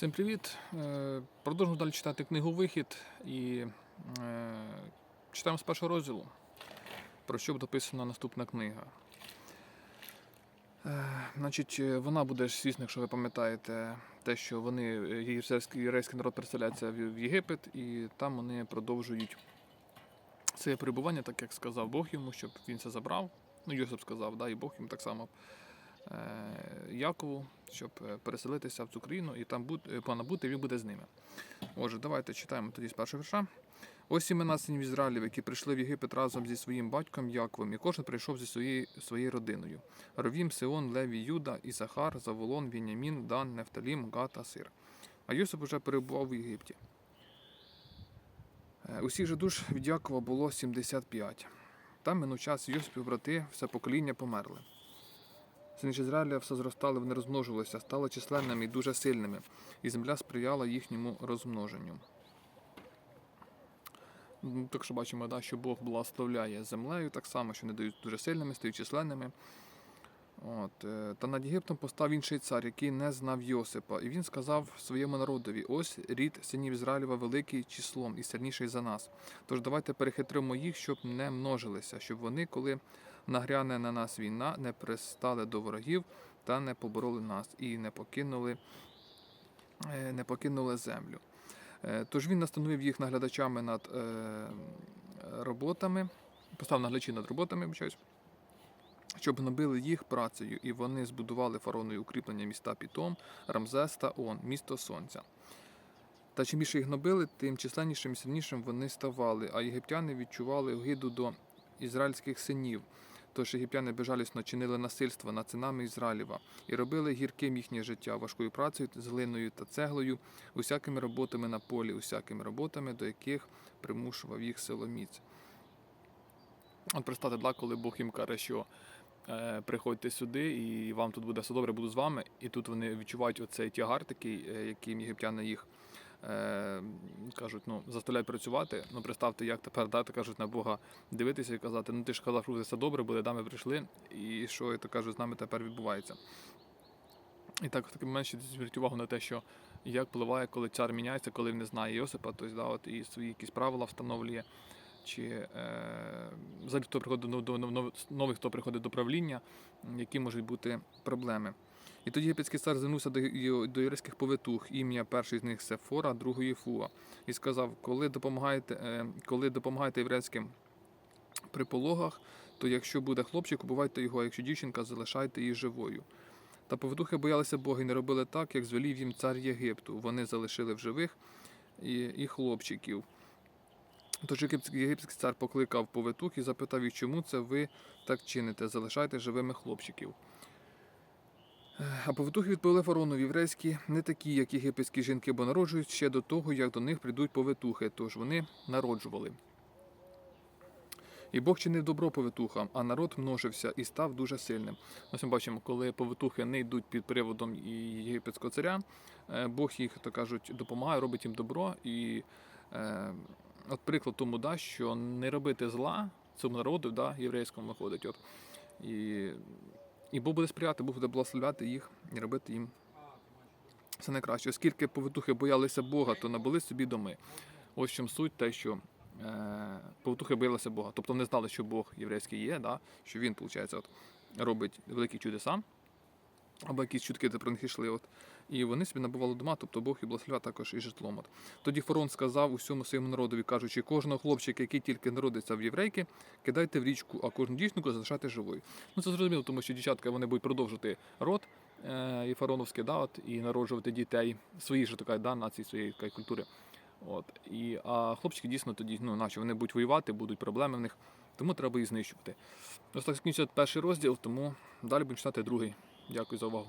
Всім привіт! Е, Продовжуємо далі читати книгу Вихід і е, читаємо з першого розділу, про що буде написана наступна книга. Е, Значить, вона буде, звісно, якщо ви пам'ятаєте, те, що вони, єврейський, народ переселяється в Єгипет, і там вони продовжують своє перебування, так як сказав Бог йому, щоб він це забрав. Ну, Йосип сказав, да, і Бог йому так само Якову, щоб е, переселитися в цю країну і там е, бути, він буде з ними. Отже, давайте читаємо тоді з першого вірша. Ось імена синів Ізраїлів, які прийшли в Єгипет разом зі своїм батьком Яковом, і кожен прийшов зі своєю, своєю родиною. Ровім, Сеон, Леві, Юда, Ісахар, Заволон, Вінямін, Дан, Нефталім, Гат, Асир. А Йосип уже перебував в Єгипті. Е, Усіх же душ від Якова було 75. Там минув час Йосипів брати, все покоління померли. Сини Ізраїля все зростали, вони розмножувалися, стали численними і дуже сильними, і земля сприяла їхньому розмноженню. Ну, Так що бачимо, да, що Бог благословляє землею так само, що не дають дуже сильними, стають численними. От, е, та над Єгиптом постав інший цар, який не знав Йосипа, і він сказав своєму народові: ось рід синів Ізраїлєва великий числом і сильніший за нас. Тож давайте перехитримо їх, щоб не множилися, щоб вони, коли нагряне на нас війна, не пристали до ворогів та не побороли нас і не покинули, е, не покинули землю. Е, Тож він настановив їх наглядачами над е, роботами, поставив наглядачі над роботами, щоб набили їх працею, і вони збудували фароною укріплення міста Пітом, Рамзес та Он, місто Сонця. Та чим більше їх набили, тим численнішим і сильнішим вони ставали, а єгиптяни відчували огиду до ізраїльських синів. Тож єгиптяни безжалісно чинили насильство над синами Ізраїлєва і робили гірким їхнє життя важкою працею, з глиною та цеглою, усякими роботами на полі, усякими роботами, до яких примушував їх силоміць. От представте, да, коли Бог їм каже, що е, приходьте сюди, і вам тут буде все добре, буду з вами. І тут вони відчувають оцей тягар такий, е, яким єгиптяни їх е, кажуть, ну, заставляють працювати. Ну, представте, як тепер дати кажуть на Бога дивитися і казати, ну ти ж казав, що все добре буде, да, ми прийшли, і що то кажуть, з нами тепер відбувається. І так в такий момент ще зверніть увагу на те, що як впливає, коли цар міняється, коли він не знає Йосипа, тобто, да, от, і свої якісь правила встановлює, чи е, взагалі хто приходить до нових, хто приходить до правління, які можуть бути проблеми. І тоді єгипетський цар звернувся до, до єврейських повитух, ім'я першої з них Сефора, другої Фуа, і сказав: коли допомагаєте, е, коли допомагаєте єврейським при пологах, то якщо буде хлопчик, убивайте його, а якщо дівчинка, залишайте її живою. Та повитухи боялися Бога і не робили так, як звелів їм цар Єгипту. Вони залишили в живих і, і хлопчиків. Тож єгипетський, цар покликав повитух і запитав їх, чому це ви так чините, залишайте живими хлопчиків. А повитухи відповіли фарону єврейські не такі, як єгипетські жінки, бо народжують ще до того, як до них прийдуть повитухи, тож вони народжували. І Бог чинив добро повитухам, а народ множився і став дуже сильним. Ось ми бачимо, коли повитухи не йдуть під приводом єгипетського царя, е, Бог їх, так кажуть, допомагає, робить їм добро. І е, от приклад тому, да, що не робити зла цьому народу, да, єврейському виходить. От. І, і Бог буде сприяти, Бог буде благословляти їх і робити їм все найкраще. Оскільки повитухи боялися Бога, то набули собі доми. Ось чим суть те, що е, повитухи боялися Бога. Тобто вони знали, що Бог єврейський є, да? що він, виходить, робить великі чудеса, або якісь чутки про йшли. І вони собі набували дома, тобто Бог і благословляв також і житлом. От. Тоді фарон сказав усьому своєму народові, кажучи, кожного хлопчика, який тільки народиться в єврейки, кидайте в річку, а кожну дівчинку залишайте живою. Ну це зрозуміло, тому що дівчатка вони будуть продовжувати род е, і фароновський, да, от, і народжувати дітей свої ж така да, нації, своєї такої культури. От. І, а хлопчики дійсно тоді, ну, наче вони будуть воювати, будуть проблеми в них, тому треба їх знищувати. Ось так закінчується перший розділ, тому далі будемо читати другий. Дякую за увагу.